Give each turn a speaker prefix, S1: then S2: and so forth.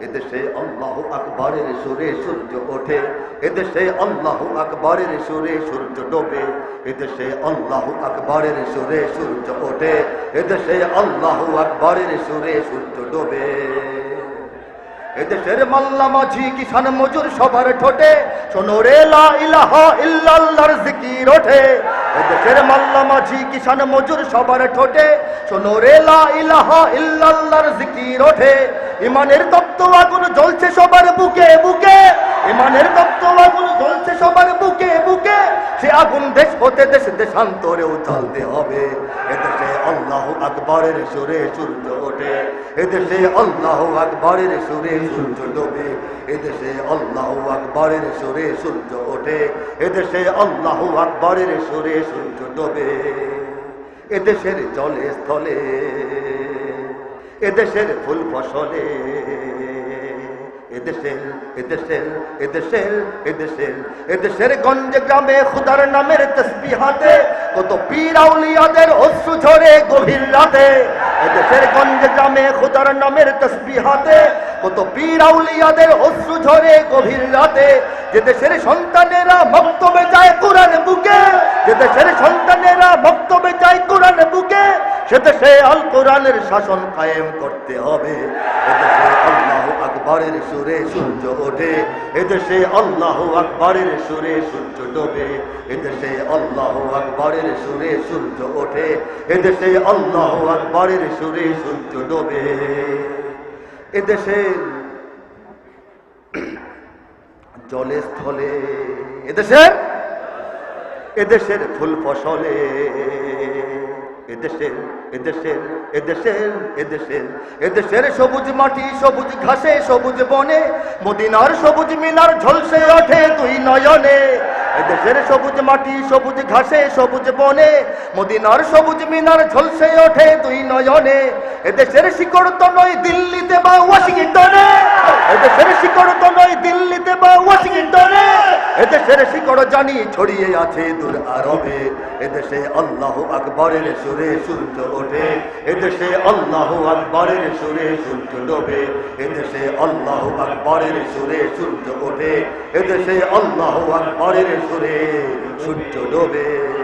S1: এদেশে আল্লাহ আকবরের সুরে সূর্য ওঠে। এদেশে আল্লাহ আকবরের সুরে সূর্য ডোবে। এদেশে আল্লাহ আকবরের সুরে সূর্য ওঠে। এদেশে আল্লাহ আকবরের সুরে সূর্য ডোবে। এদেশের মাল্লা মাঝি কিষান মজুর সবার ঠোঁটে। শোনো রে লা ইলাহা ইল্লাল্লাহর জিকির ওঠে। এদেশের মাল্লা মাঝি কিষান মজুর সবার ঠোঁটে। শোনো জিকির ওঠে। ইমানের তপ্ত আগুন জ্বলছে সবার বুকে বুকে। ইমানের তপ্ত আগুন জ্বলছে সবার বুকে বুকে। সে আগুন দেশ হতে দেশ দেশান্তরেও জ্বলতে হবে। এদেশে আল্লাহ আকবরের সুরে সূর্য ওঠে। এদেশে আল্লাহ আকবরের সুরে সূর্য ডোবে। এদেশে আল্লাহ আকবরের সুরে সূর্য ওঠে। এদেশে আল্লাহ আকবরের সুরে সূর্য ডোবে। এদেশের জলে স্থলে এদেশের ফুল ফসলে, এদেশের এদেশের এদেশের এদেশের এদেশের গঞ্জে গ্রামে খুদার নামের তসবিহাতে কত পীর আউলিয়াদের অশ্রু ঝরে গভীর রাতে, এদেশের গঞ্জে গ্রামে খুদার নামের তসবিহাতে কত পীর আউলিয়াদের অশ্রু ঝরে গভীর রাতে, যে দেশের সন্তানেরা মক্তবে যায় কোরআন বুকে, যে দেশের সন্তানেরা মক্তবে যায় কোরআন বুকে সে দেশে আল কোরআনের শাসন কায়েম করতে হবে। এদেশে আল্লাহ আকবরের সুরে সূর্য ওঠে। এদেশে আল্লাহ আকবরের সুরে সূর্য ডোবে। এদেশে আল্লাহ আকবরের সুরে সূর্য ওঠে। এদেশে আল্লাহ আকবরের সুরে সূর্য ডোবে। এদেশে জলে স্থলে। এদেশের এদেশের ফুল ফসলে। এদেশের এদেশের এদেশের এদেশের এদেশের সবুজ মাটি, সবুজ ঘাসে, সবুজ বনে, মদিনার সবুজ মিনার ঝলসে ওঠে দুই নয়নে। এদেশের সবুজ মাটি, সবুজ ঘাসে, সবুজ বনে, মদিনার সবুজ মিনার ঝলসে ওঠে দুই নয়নে। এদেশের শিকড় তো নয় দিল্লিতে বা ওয়াশিংটনে। এদেশের শিকড় তো নয় দিল্লিতে বা ওয়াশিংটনে। এদেশের শিকড় জানি ছড়িয়ে আছে দূর আরবে। এদেশে আল্লাহ আকবরের সুরে সূর্য ওঠে। এদেশে আল্লাহ আকবরের সুরে সূর্য ডোবে। এদেশে আল্লাহ আকবরের সুরে সূর্য ওঠে। এদেশে আল্লাহ আকবরের সুরে সূর্য ডোবে।